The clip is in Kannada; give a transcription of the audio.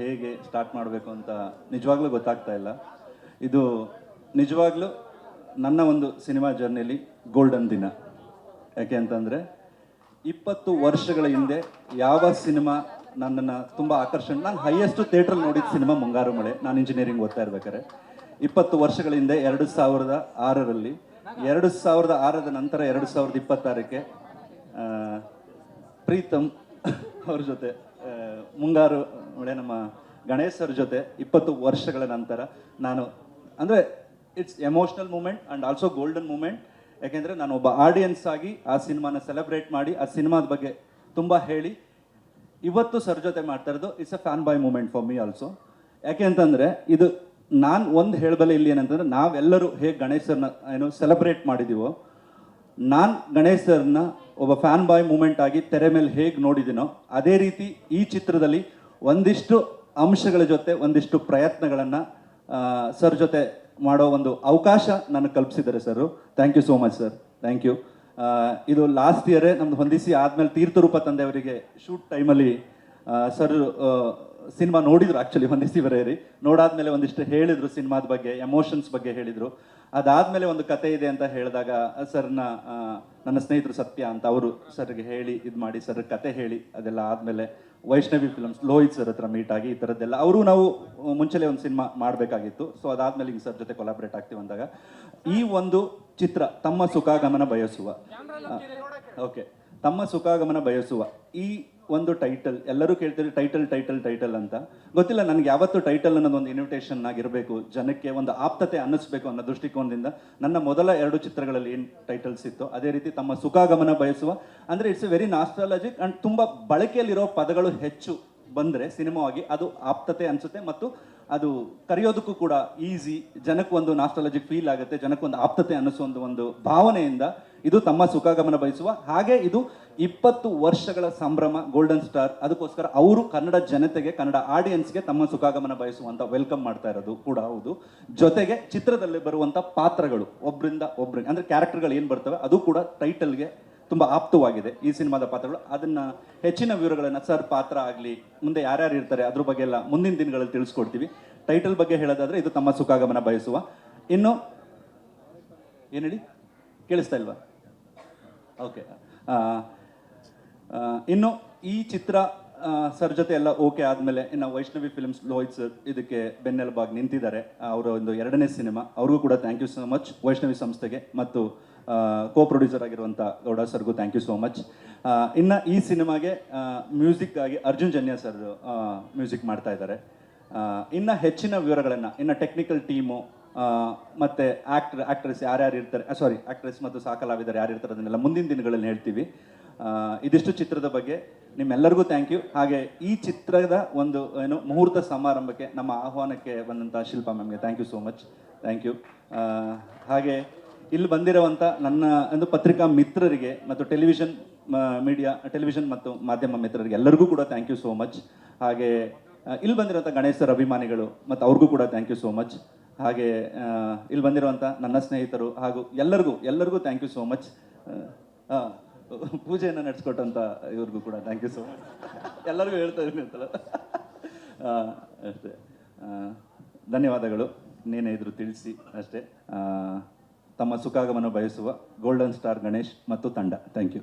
ಹೇಗೆ ಸ್ಟಾರ್ಟ್ ಮಾಡಬೇಕು ಅಂತ ನಿಜವಾಗ್ಲೂ ಗೊತ್ತಾಗ್ತಾ ಇಲ್ಲ. ಇದು ನಿಜವಾಗ್ಲೂ ನನ್ನ ಒಂದು ಸಿನಿಮಾ ಜರ್ನಿಲಿ ಗೋಲ್ಡನ್ ದಿನ. ಯಾಕೆ ಅಂತಂದರೆ ಇಪ್ಪತ್ತು ವರ್ಷಗಳ ಹಿಂದೆ ಯಾವ ಸಿನಿಮಾ ನನ್ನನ್ನು ತುಂಬ ಆಕರ್ಷಣೆ, ನಾನು ಹೈಯೆಸ್ಟ್ ಥಿಯೇಟ್ರಲ್ಲಿ ನೋಡಿದ ಸಿನಿಮಾ ಮುಂಗಾರು ಮಳೆ. ನಾನು ಇಂಜಿನಿಯರಿಂಗ್ ಓದ್ತಾ ಇರ್ಬೇಕಾರೆ ಇಪ್ಪತ್ತು ವರ್ಷಗಳ ಹಿಂದೆ ಎರಡು ಸಾವಿರದ ಆರರಲ್ಲಿ, ಎರಡು ಸಾವಿರದ ಆರದ ನಂತರ ಎರಡು ಸಾವಿರದ ಇಪ್ಪತ್ತಾರಕ್ಕೆ ಪ್ರೀತಮ್ ಅವ್ರ ಜೊತೆ ಮುಂಗಾರು, ಒಳ್ಳೆ ನಮ್ಮ ಗಣೇಶ್ ಸರ್ ಜೊತೆ ಇಪ್ಪತ್ತು ವರ್ಷಗಳ ನಂತರ ನಾನು, ಅಂದರೆ it's emotional moment and also golden moment ಯಾಕೆಂದರೆ ನಾನು ಒಬ್ಬ ಆಡಿಯನ್ಸ್ ಆಗಿ ಆ ಸಿನಿಮಾನ ಸೆಲೆಬ್ರೇಟ್ ಮಾಡಿ, ಆ ಸಿನಿಮಾದ ಬಗ್ಗೆ ತುಂಬ ಹೇಳಿ, ಇವತ್ತು ಸರ್ ಜೊತೆ ಮಾಡ್ತಾ ಇರೋದು it's a fan boy moment for me also ಯಾಕೆ ಅಂತಂದರೆ ಇದು ನಾನು ಒಂದು ಹೇಳಬಲ್ಲ ಇಲ್ಲಿ ಏನಂತಂದರೆ ನಾವೆಲ್ಲರೂ ಹೇಗೆ ಗಣೇಶ್ ಸರ್ನ ಏನು ಸೆಲೆಬ್ರೇಟ್ ಮಾಡಿದ್ದೀವೋ ನಾನು ಗಣೇಶ್ ಸರ್ನ ಒಬ್ಬ ಫ್ಯಾನ್ ಬಾಯ್ ಮೂಮೆಂಟ್ ಆಗಿ ತೆರೆ ಮೇಲೆ ಹೇಗೆ ನೋಡಿದ್ದೀನೋ ಅದೇ ರೀತಿ ಈ ಚಿತ್ರದಲ್ಲಿ ಒಂದಿಷ್ಟು ಅಂಶಗಳ ಜೊತೆ ಒಂದಿಷ್ಟು ಪ್ರಯತ್ನಗಳನ್ನು ಸರ್ ಜೊತೆ ಮಾಡೋ ಒಂದು ಅವಕಾಶ ನನಗೆ ಕಲ್ಪಿಸಿದ್ದಾರೆ sir. Thank you so much sir thank you ಇದು ಲಾಸ್ಟ್ ಇಯರೇ ನಮ್ದು ಹೊಂದಿಸಿ ಆದಮೇಲೆ ತೀರ್ಥರೂಪ ತಂದೆಯವರಿಗೆ ಶೂಟ್ ಟೈಮಲ್ಲಿ ಸರ್ ಸಿನಿಮಾ ನೋಡಿದ್ರು ಆ್ಯಕ್ಚುಲಿ ಹೊಂದಿಸಿ ಬರೆಯರಿ ನೋಡಾದ್ಮೇಲೆ ಒಂದಿಷ್ಟು ಹೇಳಿದ್ರು ಸಿನಿಮಾದ ಬಗ್ಗೆ ಎಮೋಷನ್ಸ್ ಬಗ್ಗೆ ಹೇಳಿದರು. ಅದಾದ್ಮೇಲೆ ಒಂದು ಕತೆ ಇದೆ ಅಂತ ಹೇಳಿದಾಗ ಸರ್ನ ನನ್ನ ಸ್ನೇಹಿತರು ಸತ್ಯ ಅಂತ ಅವರು ಸರ್ಗೆ ಹೇಳಿ, ಇದು ಮಾಡಿ ಸರ್ ಕತೆ ಹೇಳಿ, ಅದೆಲ್ಲ ಆದ್ಮೇಲೆ ವೈಷ್ಣವಿ ಫಿಲಮ್ಸ್ ಲೋಹಿತ್ ಸರ್ ಹತ್ರ ಮೀಟ್ ಆಗಿ ಈ ಥರದ್ದೆಲ್ಲ ಅವರು ನಾವು ಮುಂಚೆಲೆ ಒಂದು ಸಿನಿಮಾ ಮಾಡಬೇಕಾಗಿತ್ತು. ಸೊ ಅದಾದ್ಮೇಲೆ ಹಿಂಗೆ ಸರ್ ಜೊತೆ ಕೊಲಾಬ್ರೇಟ್ ಆಗ್ತೀವಿ ಅಂದಾಗ, ಈ ಒಂದು ಚಿತ್ರ ತಮ್ಮ ಸುಖಾಗಮನ ಬಯಸುವ. ಓಕೆ ತಮ್ಮ ಸುಖಾಗಮನ ಬಯಸುವ. ಈ ಒಂದು ಟೈಟಲ್ ಎಲ್ಲರೂ ಕೇಳ್ತೀರಿ ಟೈಟಲ್ ಟೈಟಲ್ ಟೈಟಲ್ ಅಂತ. ಗೊತ್ತಿಲ್ಲ, ನನಗೆ ಯಾವತ್ತು ಟೈಟಲ್ ಅನ್ನೋದು ಒಂದು ಇನ್ವಿಟೇಷನ್ ಆಗಿರಬೇಕು, ಜನಕ್ಕೆ ಒಂದು ಆಪ್ತತೆ ಅನ್ನಿಸ್ಬೇಕು ಅನ್ನೋ ದೃಷ್ಟಿಕೋನದಿಂದ ನನ್ನ ಮೊದಲ ಎರಡು ಚಿತ್ರಗಳಲ್ಲಿ ಏನು ಟೈಟಲ್ಸ್ ಇತ್ತು, ಅದೇ ರೀತಿ ತಮ್ಮ ಸುಖಾಗಮನ ಬಯಸುವ, ಅಂದರೆ ಇಟ್ಸ್ ವೆರಿ ನಾಸ್ಟ್ರಾಲಜಿಕ್ ಆ್ಯಂಡ್ ತುಂಬ ಬಳಕೆಯಲ್ಲಿರೋ ಪದಗಳು ಹೆಚ್ಚು ಬಂದರೆ ಸಿನಿಮಾವಾಗಿ ಅದು ಆಪ್ತತೆ ಅನಿಸುತ್ತೆ ಮತ್ತು ಅದು ಕರೆಯೋದಕ್ಕೂ ಕೂಡ ಈಸಿ, ಜನಕ್ಕೆ ಒಂದು ನಾಸ್ಟಾಲಜಿಕ್ ಫೀಲ್ ಆಗುತ್ತೆ ಜನಕ್ಕೊಂದು ಆಪ್ತತೆ ಅನ್ನಿಸೋ ಒಂದು ಒಂದು ಭಾವನೆಯಿಂದ ಇದು ತಮ್ಮ ಸುಖಗಮನ ಬಯಸುವ. ಹಾಗೆ ಇದು ಇಪ್ಪತ್ತು ವರ್ಷಗಳ ಸಂಭ್ರಮ ಗೋಲ್ಡನ್ ಸ್ಟಾರ್ ಅದಕ್ಕೋಸ್ಕರ ಅವರು ಕನ್ನಡ ಜನತೆಗೆ, ಕನ್ನಡ ಆಡಿಯನ್ಸ್ಗೆ ತಮ್ಮ ಸುಖಾಗಮನ ಬಯಸುವಂತ ವೆಲ್ಕಮ್ ಮಾಡ್ತಾ ಇರೋದು ಕೂಡ ಹೌದು. ಜೊತೆಗೆ ಚಿತ್ರದಲ್ಲಿ ಬರುವಂತ ಪಾತ್ರಗಳು ಒಬ್ಬರಿಂದ ಒಬ್ರಿಗೆ, ಅಂದ್ರೆ ಕ್ಯಾರೆಕ್ಟರ್ಗಳು ಏನು ಬರ್ತವೆ, ಅದು ಕೂಡ ಟೈಟಲ್ಗೆ ತುಂಬಾ ಆಪ್ತವಾಗಿದೆ ಈ ಸಿನಿಮಾದ ಪಾತ್ರಗಳು. ಅದನ್ನ ಹೆಚ್ಚಿನ ವಿವರಗಳನ್ನ ಸರ್ ಪಾತ್ರ ಆಗಲಿ, ಮುಂದೆ ಯಾರ್ಯಾರು ಇರ್ತಾರೆ, ಅದ್ರ ಬಗ್ಗೆ ಎಲ್ಲ ಮುಂದಿನ ದಿನಗಳಲ್ಲಿ ತಿಳಿಸ್ಕೊಡ್ತೀವಿ. ಟೈಟಲ್ ಬಗ್ಗೆ ಹೇಳೋದಾದ್ರೆ ಇದು ತಮ್ಮ ಸುಖಾಗಮನ ಬಯಸುವ. ಇನ್ನು ಏನು ಹೇಳಿ ಕೇಳಿಸ್ತಾ ಇಲ್ವಾ? ಓಕೆ ಇನ್ನು ಈ ಚಿತ್ರ ಸರ್ ಜೊತೆ ಎಲ್ಲ ಓಕೆ ಆದಮೇಲೆ ಇನ್ನು ವೈಷ್ಣವಿ ಫಿಲ್ಮ್ಸ್ ಲೋಹಿತ್ ಸರ್ ಇದಕ್ಕೆ ಬೆನ್ನೆಲುಬಾಗಿ ನಿಂತಿದ್ದಾರೆ. ಅವರ ಒಂದು ಎರಡನೇ ಸಿನಿಮಾ. ಅವ್ರಿಗೂ ಕೂಡ thank you so much Vaishnavi ಸಂಸ್ಥೆಗೆ ಮತ್ತು ಕೋ ಪ್ರೊಡ್ಯೂಸರ್ ಆಗಿರುವಂಥ ಗೌಡ ಸರ್ಗೂ ಥ್ಯಾಂಕ್ ಯು ಸೋ ಮಚ್ ಇನ್ನು ಈ ಸಿನಿಮಾಗೆ ಮ್ಯೂಸಿಕ್ ಆಗಿ ಅರ್ಜುನ್ ಜನ್ಯ ಸರ್ ಮ್ಯೂಸಿಕ್ ಮಾಡ್ತಾ ಇದ್ದಾರೆ. ಇನ್ನ ಹೆಚ್ಚಿನ ವಿವರಗಳನ್ನು, ಇನ್ನು ಟೆಕ್ನಿಕಲ್ ಟೀಮು ಮತ್ತೆ ಆಕ್ಟರ್ ಆಕ್ಟ್ರೆಸ್ ಯಾರ್ಯಾರು ಇರ್ತಾರೆ ಸಾರಿ ಆಕ್ಟ್ರೆಸ್ ಮತ್ತು ಸಹ ಕಲಾವಿದರು ಯಾರು ಇರ್ತಾರೆ ಅದನ್ನೆಲ್ಲ ಮುಂದಿನ ದಿನಗಳಲ್ಲಿ ಹೇಳ್ತೀವಿ. ಇದಿಷ್ಟು ಚಿತ್ರದ ಬಗ್ಗೆ ನಿಮ್ಮೆಲ್ಲರಿಗೂ ಥ್ಯಾಂಕ್ ಯು ಹಾಗೆ ಈ ಚಿತ್ರದ ಒಂದು, ಏನು, ಮುಹೂರ್ತ ಸಮಾರಂಭಕ್ಕೆ ನಮ್ಮ ಆಹ್ವಾನಕ್ಕೆ ಬಂದಂಥ Shilpa ಮ್ಯಾಮ್ಗೆ thank you so much thank you ಹಾಗೆ ಇಲ್ಲಿ ಬಂದಿರುವಂಥ ನನ್ನ ಒಂದು ಪತ್ರಿಕಾ ಮಿತ್ರರಿಗೆ ಮತ್ತು ಟೆಲಿವಿಷನ್ ಮೀಡಿಯಾ, ಟೆಲಿವಿಷನ್ ಮತ್ತು ಮಾಧ್ಯಮ ಮಿತ್ರರಿಗೆ ಎಲ್ಲರಿಗೂ ಕೂಡ ಥ್ಯಾಂಕ್ ಯು ಸೋ ಮಚ್ ಹಾಗೆ ಇಲ್ಲಿ ಬಂದಿರುವಂಥ ಗಣೇಶರ ಅಭಿಮಾನಿಗಳು ಮತ್ತು ಅವ್ರಿಗೂ ಕೂಡ ಥ್ಯಾಂಕ್ ಯು ಸೋ ಮಚ್ ಹಾಗೆ ಇಲ್ಲಿ ಬಂದಿರುವಂಥ ನನ್ನ ಸ್ನೇಹಿತರು ಹಾಗೂ ಎಲ್ಲರಿಗೂ ಎಲ್ಲರಿಗೂ ಥ್ಯಾಂಕ್ ಯು ಸೋ ಮಚ್ ಪೂಜೆಯನ್ನು ನಡೆಸ್ಕೊಟ್ಟಂಥ ಇವ್ರಿಗೂ ಕೂಡ ಥ್ಯಾಂಕ್ ಯು ಸೋ ಮಚ್ ಎಲ್ಲರಿಗೂ ಹೇಳ್ತಾ ಇದ್ದೀನಿ ಅಂತಲ್ಲ. ಅಷ್ಟೇ. ಧನ್ಯವಾದಗಳು. ನೀನೇ ಇದ್ರು ತಿಳಿಸಿ, ಅಷ್ಟೇ. ತಮ್ಮ ಸುಖಾಗಮನ ಬಯಸುವ ಗೋಲ್ಡನ್ ಸ್ಟಾರ್ ಗಣೇಶ್ ಮತ್ತು ತಂಡ. Thank you